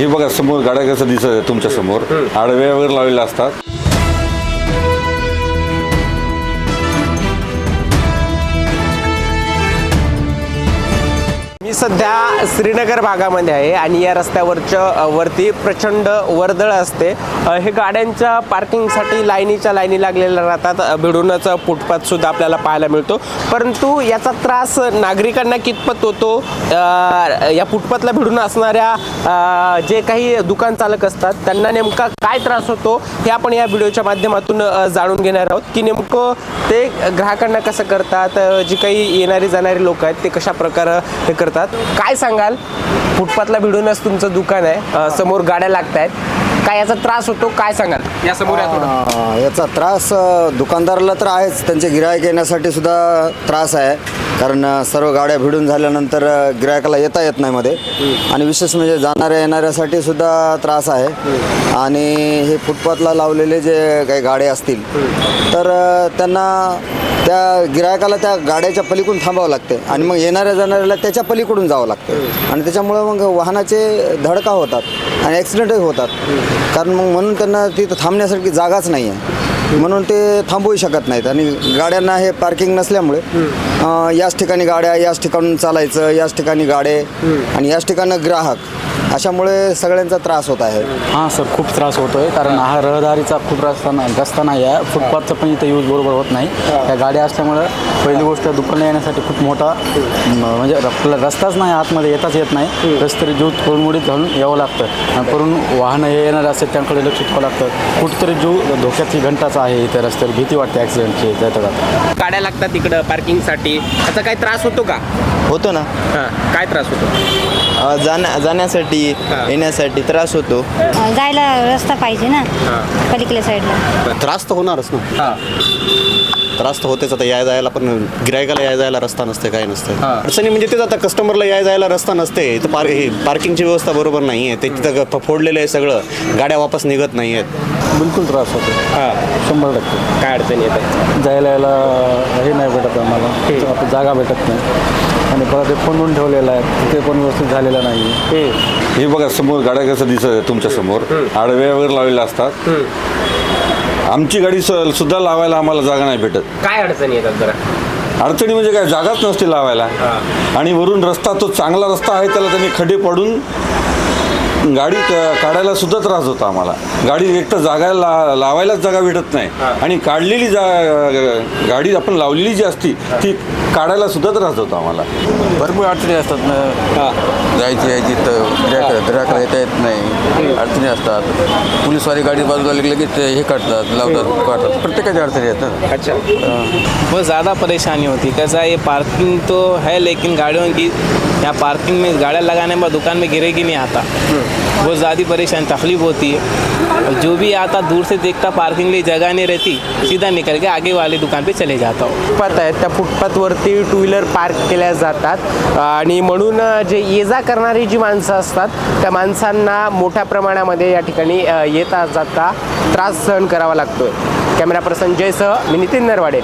हे बघा समोर गाड्या कसं दिसत आहे तुमच्यासमोर. आडव्या वगैरे लावलेल्या असतात. सध्या श्रीनगर भागामध्ये आहे आणि या रस्त्यावरच्या वरती प्रचंड वर्दळ असते. हे गाड्यांच्या पार्किंगसाठी लाईनीच्या लाईनी लागलेल्या राहतात. भिडूनच फुटपाथ सुद्धा आपल्याला पाहायला मिळतो. परंतु याचा त्रास नागरिकांना कितपत होतो? या फुटपाथला भिडून असणाऱ्या जे काही दुकान चालक असतात त्यांना नेमका काय त्रास होतो? हे आपण या व्हिडिओच्या माध्यमातून जाणून घेणार आहोत की नेमकं ते ग्राहकांना कसं करतात? जी काही येणारी जाणारी लोक आहेत ते कशा प्रकारे हे करतात? काय सांगाल? फुटपाथला भिडूनच तुमचं दुकान आहे. समोर गाड्या लागत आहेत काय याचा त्रास होतो? काय सांगाल? या समोर या थोडं. आ, याचा त्रास अ, दुकानदाराला तर आहेच. त्यांचे गिरायक येण्यासाठी सुद्धा त्रास आहे. कारण अ, सर्व गाड्या भिडून झाल्यानंतर अ, गिरायकाला येता येत नाही मध्ये. आणि विशेष म्हणजे जाणाऱ्या येणाऱ्यासाठी सुद्धा त्रास आहे. आणि हे फुटपाथला लावलेले जे काही गाड्या असतील तर अ, त्यांना त्या गिरायकाला त्या गाड्याच्या पलीकडून थांबावं लागते आणि मग येणाऱ्या जाणाऱ्याला त्याच्या पलीकडून जावं लागतं आणि त्याच्यामुळं मग वाहनाचे धडका होतात आणि ॲक्सिडेंटही होतात. कारण मग म्हणून त्यांना तिथं थांबण्यासारखी जागाच नाही आहे म्हणून ते थांबवू शकत नाहीत. आणि गाड्यांना हे पार्किंग नसल्यामुळे याच ठिकाणी गाड्या याच ठिकाणून चालायचं याच ठिकाणी गाडे आणि याच ठिकाणं ग्राहक. अशामुळे सगळ्यांचा त्रास होत आहे. हां सर खूप त्रास होतोय कारण हा रहदारीचा खूप रस्ता नाही रस्ता नाही आहे. फुटपाथचा पण इथं यूज बरोबर होत नाही. त्या गाड्या असल्यामुळं पहिली गोष्ट दुकानला येण्यासाठी खूप मोठा म, म्हणजे आपला रस्ताच नाही आतमध्ये येताच येत नाही. रस्ते जीव तोडमोडीत घालून यावं लागतं. आणि करून वाहनं हे येणार असतात त्यांकडे लक्ष ठेवावं लागतं. कुठेतरी जीव धोक्याची घंटाचा आहे इथे रस्त्यावर. भीती वाटते ॲक्सिडेंटची जाता जाता. गाड्या लागतात तिकडं पार्किंगसाठी त्याचा काही त्रास होतो का? होतो ना. हां काय त्रास होतो? अ, जाण्या जाण्यासाठी येण्यासाठी त्रास होतो. जायला रस्ता पाहिजे ना पलीकडल्या साईडला. त्रास तर होणारच ना. हां. त्रास तर होतेच आता याय जायला पण गिरायकाला याय जायला रस्ता नसते काय नसते. अडचणी म्हणजे तेच आता कस्टमरला याय जायला रस्ता नसते. इथं पार हे पार्किंगची व्यवस्था बरोबर नाही आहे. ते तिथं फोडलेलं आहे सगळं. गाड्या वापस निघत नाही आहेत. बिलकुल त्रास होतो. हां. शंभर टक्के. काय अडचण येते जायला यायला हे नाही भेटत आम्हाला. जागा भेटत नाही. आणि परत ते फोनवून ठेवलेलं आहे. ते पण व्यवस्थित झालेलं नाही हे बघा समोर गाड्या कसं दिसत आहे तुमच्यासमोर. आडव्या वगैरे लावलेल्या असतात. आमची गाडी स- सुद्धा लावायला आम्हाला जागा नाही भेटत. काय अडचणी येतात बरं अडचणी म्हणजे काय? जागाच नसते लावायला. आणि वरून रस्ता तो चांगला रस्ता आहे त्याला त्यांनी खड्डे पडून गाडी काढायला सुद्धा त्रास होता आम्हाला. गाडी एक तर जागा ला लावायलाच जागा भेटत नाही. आणि काढलेली जा गाडी आपण लावलेली जी असती ती काढायला सुद्धा त्रास होता आम्हाला. भरपूर अडचणी असतात ना. जायची यायची तर गिऱ्हाईकाला येता येत नाही. अडचणी असतात. पोलीसवाली गाडी बाजूला लागली लगेच ते हे काढतात लावतात काढतात. प्रत्येकाची अडचणी येतात अच्छा. बहुत ज़्यादा परेशानी होती. है कैसा ये पार्किंग तो है लेकिन गाड़ियों की यहाँ पार्किंग में गाड़ियाँ लगाने बाद दुकान में गिरेगी नहीं आता. बहुत ज़्यादा परेशान तकलीफ होती है। और जो भी आता दूर से देखता पार्किंग लिए जगह नहीं रहती सीधा निकल के आगे वाली दुकान पे चले जाता हो। फुटपाथ आहेत त्या फुटपाथवरती टू व्हीलर पार्क केल्या जातात. आणि म्हणून जे ये जा करणारी जी माणसं असतात त्या माणसांना मोठ्या प्रमाणामध्ये या ठिकाणी येता जाता त्रास सहन करावा लागतोय. कॅमेरा पर्सन जयसह मी नितीन नरवाडे.